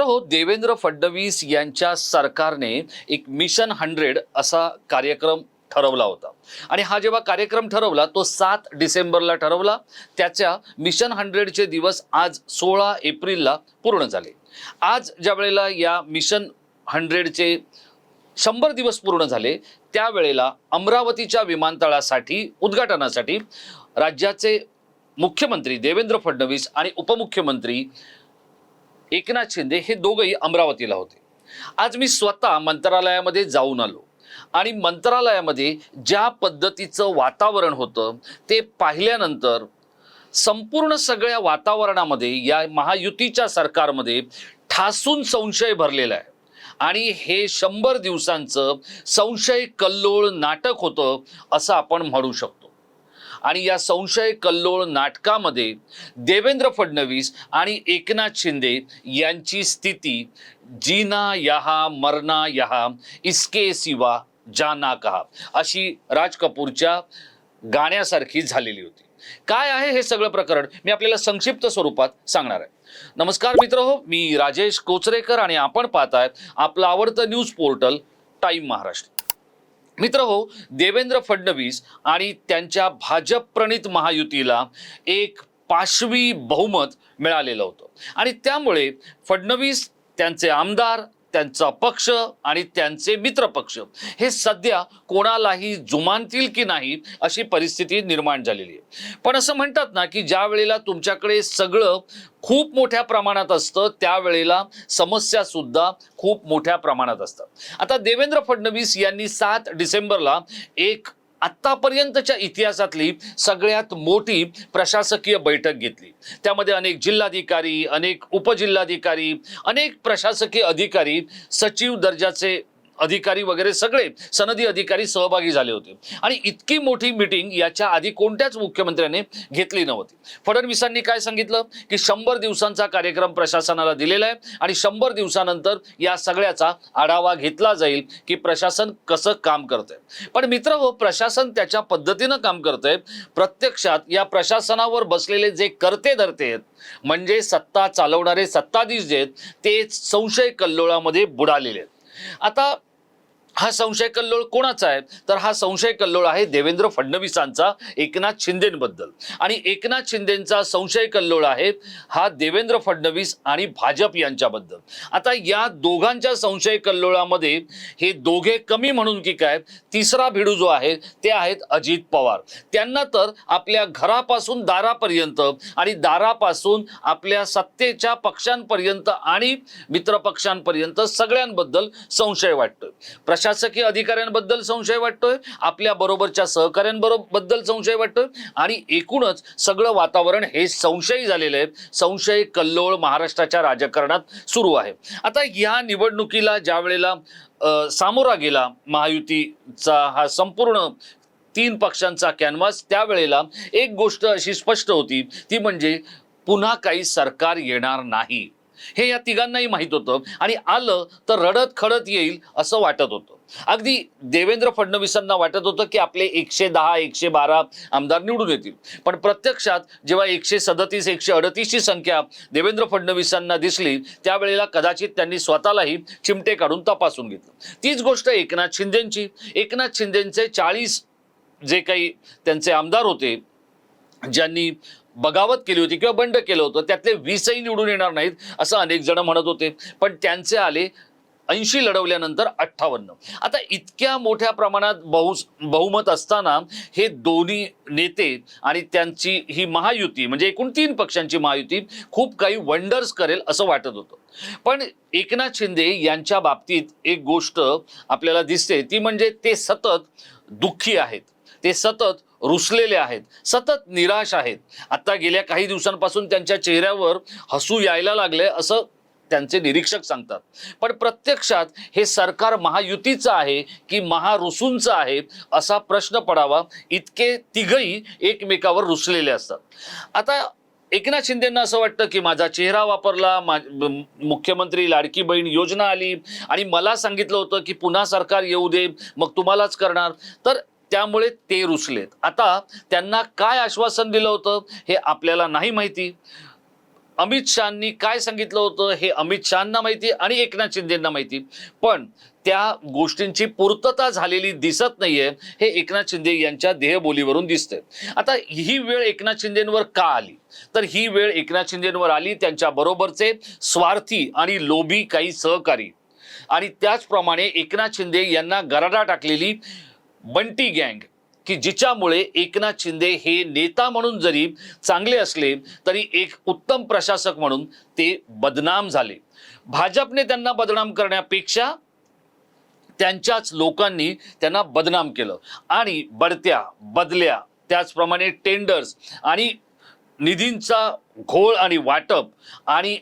मित्र हो देवेंद्र फडणवीस यांच्या सरकारने एक मिशन हंड्रेड असा कार्यक्रम ठरवला होता. आणि हा जेव्हा कार्यक्रम ठरवला तो सात डिसेंबरला ठरवला. त्याच्या मिशन हंड्रेडचे दिवस आज सोळा एप्रिलला पूर्ण झाले. आज ज्या वेळेला या मिशन हंड्रेडचे शंभर दिवस पूर्ण झाले त्यावेळेला अमरावतीच्या विमानतळासाठी उद्घाटनासाठी राज्याचे मुख्यमंत्री देवेंद्र फडणवीस आणि उपमुख्यमंत्री एकनाथ शिंदे हे दोघंही अमरावतीला होते. आज मी स्वतः मंत्रालयामध्ये जाऊन आलो आणि मंत्रालयामध्ये ज्या पद्धतीचं वातावरण होतं ते पाहिल्यानंतर संपूर्ण सगळ्या वातावरणामध्ये या महायुतीच्या सरकारमध्ये ठासून संशय भरलेला आहे. आणि हे शंभर दिवसांचं संशय कल्लोळ नाटक होतं असं आपण म्हणू शकतो. आणि या संशय कल्लोळ नाटकामध्ये देवेंद्र फडणवीस आणि एकनाथ शिंदे यांची स्थिती जीना यहा मरना यहा इसके सिवा जाना कहा अशी राज कपूरच्या गाण्यासारखी झालेली होती. काय आहे हे सगळं प्रकरण? मी आपल्याला संक्षिप्त स्वरूपात सांगणार आहे. नमस्कार मित्र हो मी राजेश कोचरेकर आणि आपण पाहतायत आपलं आवडतं न्यूज पोर्टल टाईम महाराष्ट्र. मित्र हो देवेंद्र फडणवीस आणि त्यांच्या भाजप प्रणित महायुतीला एक पाशवी बहुमत मिळालेलं होतं. आणि त्यामुळे फडणवीस त्यांचे आमदार त्यांचा पक्ष आणि त्यांचे मित्रपक्ष हे सध्या कोणालाही जुमानतील की नाही अशी परिस्थिती निर्माण झालेली आहे. पण असं म्हणतात ना की ज्या वेळेला तुमच्याकडे सगळं खूप मोठ्या प्रमाणात असतं त्यावेळेला समस्या सुद्धा खूप मोठ्या प्रमाणात असतात. आता देवेंद्र फडणवीस यांनी सात डिसेंबरला एक आत्तापर्यंतच्या इतिहासातली सगळ्यात मोठी प्रशासकीय बैठक घेतली. त्यामध्ये अनेक जिल्हाधिकारी अनेक उपजिल्हाधिकारी अनेक प्रशासकीय अधिकारी सचिव दर्जाचे अधिकारी वगैरे सगळे सनदी अधिकारी सहभागी झाले होते. आणि इतकी मोठी मिटिंग याच्या आधी कोणत्याच मुख्यमंत्र्याने घेतली नव्हती. फडणवीसांनी काय सांगितलं? की शंभर दिवसांचा कार्यक्रम प्रशासनाला दिलेला आहे आणि शंभर दिवसानंतर या सगळ्याचा आढावा घेतला जाईल की प्रशासन कसं काम करतंय. पण मित्र हो प्रशासन त्याच्या पद्धतीनं काम करतंय. प्रत्यक्षात या प्रशासनावर बसलेले जे करते धरते आहेत म्हणजे सत्ता चालवणारे सत्ताधीश जे आहेत ते संशय कल्लोळामध्ये बुडालेले आहेत. आता हा संशय कल्लोळ कोणाचा आहे? तर हा संशय कल्लोळ आहे देवेंद्र फडणवीसांचा एकनाथ शिंदेबद्दल. आणि एकनाथ शिंदेचा संशय कल्लोळ आहे हा देवेंद्र फडणवीस आणि भाजप यांच्याबद्दल. आता या दोघांच्या संशय कल्लोळामध्ये हे दोघे कमी म्हणून की काय? तिसरा भिडू जो आहे ते आहेत अजित पवार. त्यांना तर आपल्या घरापासून दारापर्यंत आणि दारापासून आपल्या सत्तेच्या पक्षांपर्यंत आणि मित्रपक्षांपर्यंत सगळ्यांबद्दल संशय वाटतोय. प्रशासकीय अधिकाऱ्यांबद्दल संशय वाटतोय आपल्या बरोबरच्या सहकाऱ्यांबरोबद्दल संशय वाटतोय आणि एकूणच सगळं वातावरण हे संशयी झालेलं आहे. संशय कल्लोळ महाराष्ट्राच्या राजकारणात सुरू आहे. आता या निवडणुकीला ज्या वेळेला सामोरा गेला महायुतीचा हा संपूर्ण तीन पक्षांचा कॅनव्हास त्यावेळेला एक गोष्ट अशी स्पष्ट होती ती म्हणजे पुन्हा काही सरकार येणार नाही. हे या तिघांनाही माहीत होतं. आणि आलं तर रडत खडत येईल असं वाटत होतं. अगदी देवेंद्र फडणवीसांना वाटत होतं की आपले एकशे दहा एकशे बारा आमदार निवडून येतील. पण प्रत्यक्षात जेव्हा एकशे सदतीस एकशे अडतीसची संख्या देवेंद्र फडणवीसांना दिसली त्यावेळेला कदाचित त्यांनी स्वतःलाही चिमटे काढून तपासून घेतलं. तीच गोष्ट एकनाथ शिंदेची. एकनाथ शिंदेचे चाळीस जे काही त्यांचे आमदार होते ज्यांनी बगावत केली होती किंवा बंड केलं होतं त्यातले वीसही निवडून येणार नाहीत असं अनेक जण म्हणत होते. पण त्यांचे आले ऐंशी लढवल्यानंतर अठ्ठावन्न. आता इतक्या मोठ्या प्रमाणात बहु बहुमत असताना हे दोन्ही नेते आणि त्यांची ही महायुती म्हणजे एकूण तीन पक्षांची महायुती खूप काही वंडर्स करेल असं वाटत होतं. पण एकनाथ शिंदे यांच्या बाबतीत एक गोष्ट आपल्याला दिसते ती म्हणजे ते सतत दुःखी आहेत. ते सतत रुसलेले आहेत सतत निराश आहेत. आता गेल्या काही दिवसांपासून त्यांच्या चेहऱ्यावर हसू यायला लागले असं त्यांचे निरीक्षक सांगतात. पण प्रत्यक्षात हे सरकार महायुतीचं आहे की महारुसूंचं आहे असा प्रश्न पडावा इतके तिघही एकमेकावर रुसलेले असतात. आता एकनाथ शिंदेंना असं वाटतं की माझा चेहरा वापरला मा मुख्यमंत्री लाडकी बहीण योजना आली आणि मला सांगितलं होतं की पुन्हा सरकार येऊ दे मग तुम्हालाच करणार. तर त्यामुळे ते रुसलेत. आता त्यांना काय आश्वासन दिलं होतं हे आपल्याला नाही माहिती. अमित शहानी काय सांगितलं होतं हे अमित शहाना माहिती आणि एकनाथ शिंदेंना माहिती. पण त्या गोष्टींची पूर्तता झालेली दिसत नाहीये हे एकनाथ शिंदे यांच्या देहबोलीवरून दिसतंय. आता ही वेळ एकनाथ शिंदेवर का आली? तर ही वेळ एकनाथ शिंदेवर आली त्यांच्या बरोबरचे स्वार्थी आणि लोभी काही सहकारी. आणि त्याचप्रमाणे एकनाथ शिंदे यांना गराडा टाकलेली बंटी गँग की जिच्यामुळे एकनाथ शिंदे हे नेता म्हणून जरी चांगले असले तरी एक उत्तम प्रशासक म्हणून ते बदनाम झाले. भाजपने त्यांना बदनाम करण्यापेक्षा त्यांच्याच लोकांनी त्यांना बदनाम केलं. आणि बढत्या बदल्या त्याचप्रमाणे टेंडर्स आणि निधींचा घोळ आणि वाटप आणि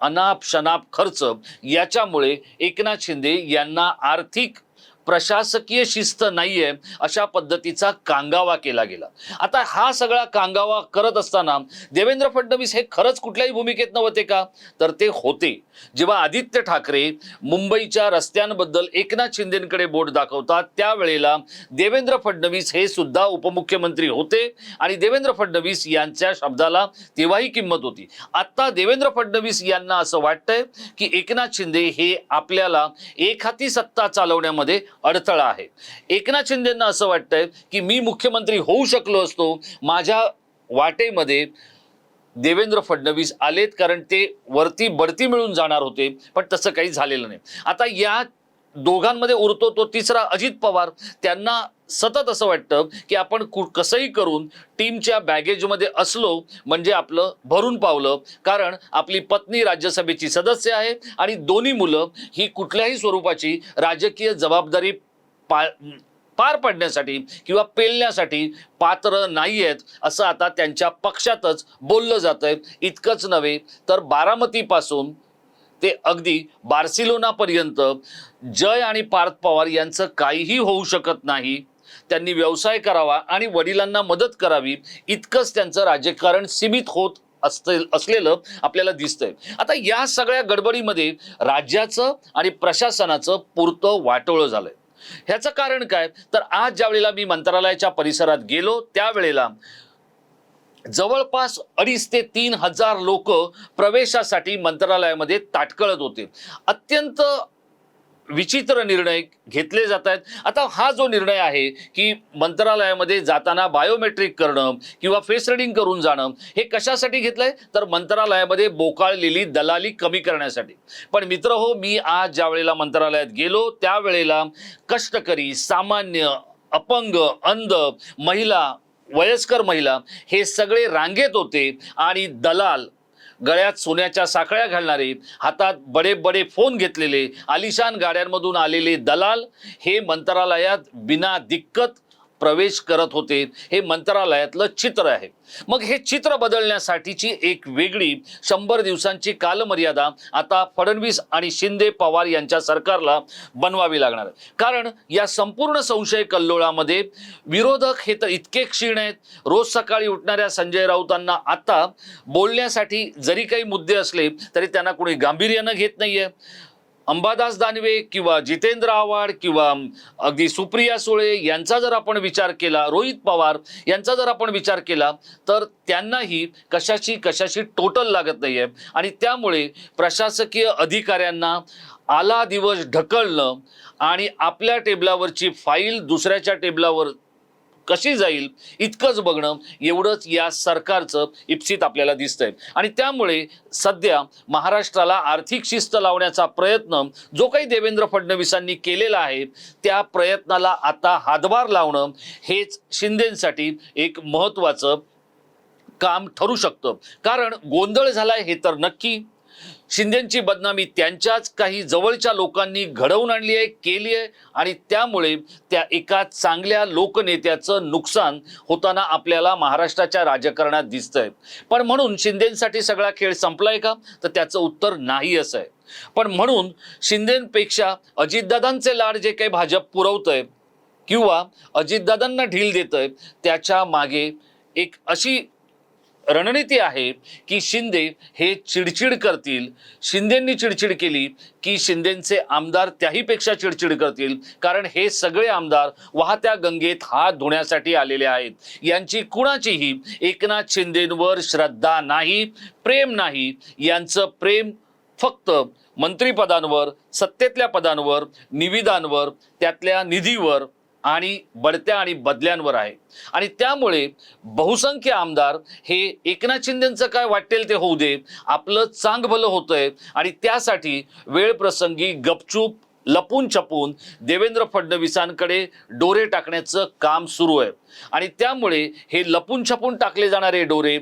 अनाप शनाप खर्च याच्यामुळे एकनाथ शिंदे यांना आर्थिक प्रशासकीय शिस्त नाहीये अशा पद्धतीचा कांगावा केला गेला. आता हा सगळा कांगावा करत असताना देवेंद्र फडणवीस हे खरंच कुठल्याही भूमिकेत नव्हते का? तर ते होते. जेव्हा आदित्य ठाकरे मुंबईच्या रस्त्यांबद्दल एकनाथ शिंदेकडे बोट दाखवतात त्यावेळेला देवेंद्र फडणवीस हे सुद्धा उपमुख्यमंत्री होते आणि देवेंद्र फडणवीस यांच्या शब्दाला तेव्हाही किंमत होती. आता देवेंद्र फडणवीस यांना असं वाटतंय की एकनाथ शिंदे हे आपल्याला एक हाती सत्ता चालवण्यामध्ये अडथळा आहे. एकनाथ शिंदेंना असं वाटतंय की मी मुख्यमंत्री होऊ शकलो असतो माझ्या वाटेमध्ये देवेंद्र फडणवीस आलेत कारण ते वरती बढती मिळून जाणार होते पण तसं काही झालेलं नाही. आता या दोघांमध्ये उरतो तो तिसरा अजित पवार. त्यांना सतत असं वाटतं की आपण कु कसंही करून टीमच्या बॅगेजमध्ये असलो म्हणजे आपलं भरून पावलं. कारण आपली पत्नी राज्यसभेची सदस्य आहे आणि दोन्ही मुलं ही कुठल्याही स्वरूपाची राजकीय जबाबदारी पा पार पाडण्यासाठी किंवा पेलण्यासाठी पात्र नाही आहेत असं आता त्यांच्या पक्षातच बोललं जात आहे इतकंच नव्हे तर बारामतीपासून ते अगदी बार्सिलोनापर्यंत जय आणि पार्थ पवार यांचं काहीही होऊ शकत नाही. त्यांनी व्यवसाय करावा आणि वडिलांना मदत करावी इतकंच त्यांचं राजकारण सीमित होत असते असलेलं आपल्याला दिसतंय. आता या सगळ्या गडबडीमध्ये राज्याचं आणि प्रशासनाचं पुरतं वाटोळं झालंय. ह्याचं कारण काय? तर आज ज्या वेळेला मी मंत्रालयाच्या परिसरात गेलो त्यावेळेला जवळपास अडीच ते तीन हजार लोक प्रवेशासाठी मंत्रालयामध्ये ताटकळत होते. अत्यंत विचित्र निर्णय घेतले जात आहेत आता हा जो निर्णय आहे की मंत्रालयामध्ये जाताना बायोमेट्रिक करणं किंवा फेस रिडिंग करून जाणं हे कशासाठी घेतलंय? तर मंत्रालयामध्ये बोकाळलेली दलाली कमी करण्यासाठी. पण मित्र हो मी आज ज्या वेळेला मंत्रालयात गेलो त्यावेळेला कष्टकरी सामान्य अपंग अंध महिला वयस्कर महिला हे सगळे रांगेत होते आणि दलाल गळ्यात सोन्याच्या साखळ्या घालणारे हातात बडे बडे फोन घेतलेले आलिशान गाड्यांमधून आलेले दलाल हे मंत्रालयात बिना दिक्कत प्रवेश करत होते हे मंत्रालयातलं चित्र आहे. मग हे चित्र बदलण्यासाठीची एक वेगळी शंभर दिवसांची कालमर्यादा आता फडणवीस आणि शिंदे पवार यांच्या सरकारला बनवावी लागणार आहे. कारण या संपूर्ण संशय कल्लोळामध्ये विरोधक हे तर इतके क्षीण आहेत. रोज सकाळी उठणाऱ्या संजय राऊतांना आता बोलण्यासाठी जरी काही मुद्दे असले तरी त्यांना कोणी गांभीर्यानं घेत नाहीये. अंबादास दानवे किंवा जितेंद्र आव्हाड किंवा अगदी सुप्रिया सुळे यांचा जर आपण विचार केला रोहित पवार यांचा जर आपण विचार केला तर त्यांनाही कशाची कशाची टोटल लागत नाही आहे आणि त्यामुळे प्रशासकीय अधिकाऱ्यांना आला दिवस ढकलणं आणि आपल्या टेबलावरची फाईल दुसऱ्याच्या टेबलावर कशी जाईल इतकंच बघणं एवढंच या सरकारचं इप्सित आपल्याला दिसतंय. आणि त्यामुळे सध्या महाराष्ट्राला आर्थिक शिस्त लावण्याचा प्रयत्न जो काही देवेंद्र फडणवीसांनी केलेला आहे त्या प्रयत्नाला आता हातभार लावणं हेच शिंदेसाठी एक महत्त्वाचं काम ठरू शकतं. कारण गोंधळ झालाय हे तर नक्की. शिंदेची बदनामी त्यांच्याच काही जवळच्या लोकांनी घडवून आणली आहे केली आहे आणि त्यामुळे त्या एका चांगल्या लोकनेत्याचं नुकसान होताना आपल्याला महाराष्ट्राच्या राजकारणात दिसतंय. पण म्हणून शिंदेसाठी सगळा खेळ संपलाय का? तर त्याचं उत्तर नाही असं आहे. पण म्हणून शिंदेपेक्षा अजितदादांचे लाड जे काही भाजप पुरवतंय किंवा अजितदादांना ढील देतंय त्याच्यामागे एक अशी रणनीती आहे की शिंदे हे चिडचिड करतील. शिंदेंनी चिडचिड केली की शिंदेंचे आमदार त्याहीपेक्षा चिडचिड करतील. कारण हे सगळे आमदार वाहत्या गंगेत हात धुण्यासाठी आलेले आहेत. यांची कुणाचीही एकनाथ शिंदेंवर श्रद्धा नाही प्रेम नाही. यांचं प्रेम फक्त मंत्रिपदांवर सत्तेतल्या पदांवर निविदांवर त्यातल्या निधीवर आणि बढत्या आणि बदल्यांवर आहे. आणि त्यामुळे बहुसंख्य आमदार हे एकनाथ शिंदेचं काय वाटेल ते होऊ दे आपलं चांग भलं होतंय आणि त्यासाठी वेळ प्रसंगी गपचूप लपून छपून देवेंद्र फडणवीसांकडे डोरे टाकण्याचं काम सुरू आहे. आणि त्यामुळे हे लपून छपून टाकले जाणारे डोरे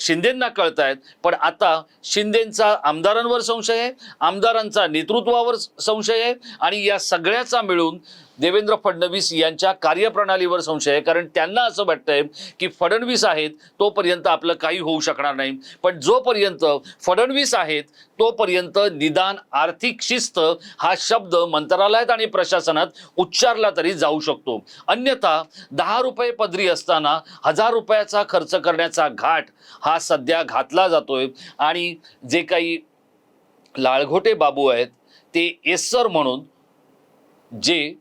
शिंदेंना कळत आहेत पण आता शिंदेंचा आमदारांवर संशय आहे आमदारांचा नेतृत्वावर संशय आहे आणि या सगळ्याचा मिळून देवेंद्र फडणवीस यांच्या कार्यप्रणालीवर संशय आहे. कारण त्यांना असं वाटतंय की फडणवीस आहेत तोपर्यंत आपलं काही होऊ शकणार नाही. पण जोपर्यंत फडणवीस आहेत तोपर्यंत निदान आर्थिक शिस्त हा शब्द मंत्रालयात आणि प्रशासनात उच्चारला तरी जाऊ शकतो. अन्यथा दहा रुपये पदरी असताना हजार रुपयाचा खर्च करण्याचा घाट हा सध्या घातला जातोय. आणि जे काही लाळघोटे बाबू आहेत ते एसर म्हणून जे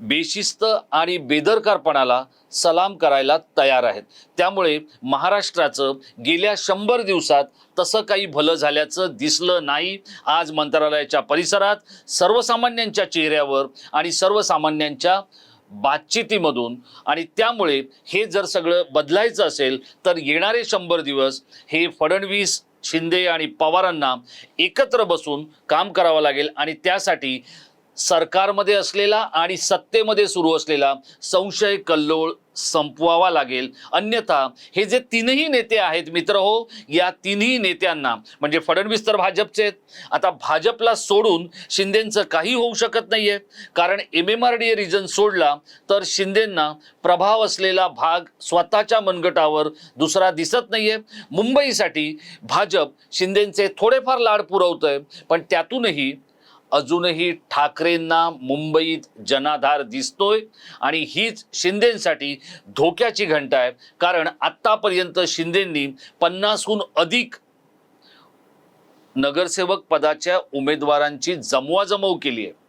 बेशिस्त आणि बेदरकारपणाला सलाम करायला तयार आहेत. त्यामुळे महाराष्ट्राचं गेल्या शंभर दिवसात तसं काही भलं झाल्याचं दिसलं नाही. आज मंत्रालयाच्या परिसरात सर्वसामान्यांच्या चेहऱ्यावर आणि सर्वसामान्यांच्या बातचितीमधून आणि त्यामुळे हे जर सगळं बदलायचं असेल तर येणारे शंभर दिवस हे फडणवीस शिंदे आणि पवारांना एकत्र बसून काम करावं लागेल आणि त्यासाठी सरकारमध्ये असलेला आणि सत्तेमध्ये सुरू असलेला संशय कल्लोळ संपवावा लागेल. अन्यथा हे जे तीनही नेते आहेत मित्र हो या तिन्ही नेत्यांना म्हणजे फडणवीस तर भाजपचे आहेत. आता भाजपला सोडून शिंदेंचं काही होऊ शकत नाहीये. कारण M M R D A region सोडला तर शिंदेंना प्रभाव असलेला भाग स्वतःच्या मनगटावर दुसरा दिसत नाहीये. मुंबईसाठी भाजप शिंदेंचे थोडेफार लाड पुरवतंय पण त्यातूनही अजूनही ठाकरेंना मुंबईत जनाधार दिसतोय आणि हीच शिंदेसाठी धोक्याची घंटा आहे. कारण आत्तापर्यंत शिंदेंनी पन्नासहून अधिक नगरसेवक पदाच्या उमेदवारांची जमवाजमव केली आहे.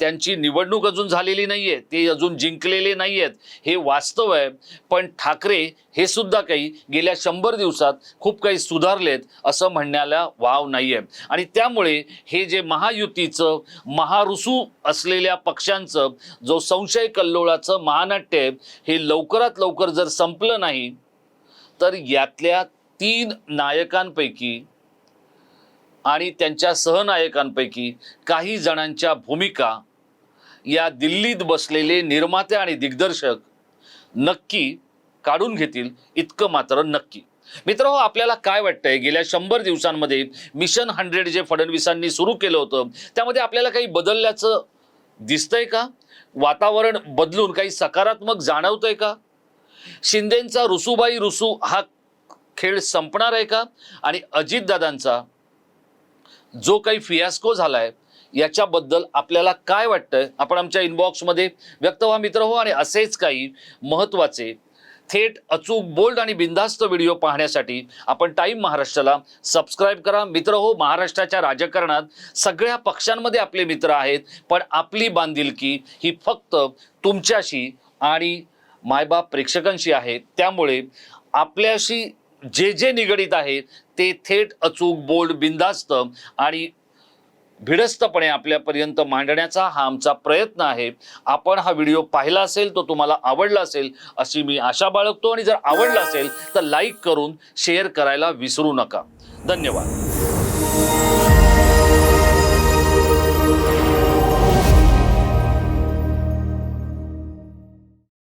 त्यांची निवडणूक अजून झालेली नाही आहे ते अजून जिंकलेले नाही आहेत हे वास्तव आहे. पण ठाकरे हे सुद्धा काही गेल्या शंभर दिवसात खूप काही सुधारलेत असं म्हणण्याला वाव नाही आहे आणि त्यामुळे हे जे महायुतीचं महारुसू असलेल्या पक्षांचं जो संशय कल्लोळाचं महानाट्य आहे हे लवकरात लवकर जर संपलं नाही तर यातल्या तीन नायकांपैकी आणि त्यांच्या सहनायकांपैकी काही जणांच्या भूमिका या दिल्लीत बसलेले निर्माते आणि दिग्दर्शक नक्की काढून घेतील इतकं मात्र नक्की. मित्र हो आपल्याला काय वाटतंय? गेल्या शंभर दिवसांमध्ये मिशन हंड्रेड जे फडणवीसांनी सुरू केलं होतं त्यामध्ये आपल्याला काही बदलल्याचं दिसतंय का? वातावरण बदलून काही सकारात्मक जाणवतंय का? शिंदेंचा रुसूबाई रुसू हा खेळ संपणार आहे का? आणि अजितदादांचा जो काही फियास्को झालाय याच्याबद्दल आपल्याला काय वाटतं आपण आमच्या इनबॉक्समध्ये व्यक्त व्हा मित्र हो आणि असेच काही महत्त्वाचे थेट अचूक बोल्ड आणि बिनधास्त व्हिडिओ पाहण्यासाठी आपण टाईम महाराष्ट्राला सबस्क्राईब करा. मित्र हो महाराष्ट्राच्या राजकारणात सगळ्या पक्षांमध्ये आपले मित्र आहेत पण आपली बांधिलकी ही फक्त तुमच्याशी आणि मायबाप प्रेक्षकांशी आहे. त्यामुळे आपल्याशी जे जे निगडीत आहे ते थेट अचूक बोल्ड बिंदास्त आणि भिडस्तपणे आपल्यापर्यंत मांडण्याचा हा आमचा प्रयत्न आहे. आपण हा व्हिडिओ पाहिला असेल तो तुम्हाला आवडला असेल अशी मी आशा बाळगतो आणि जर आवडला असेल तर लाईक करून शेअर करायला विसरू नका. धन्यवाद.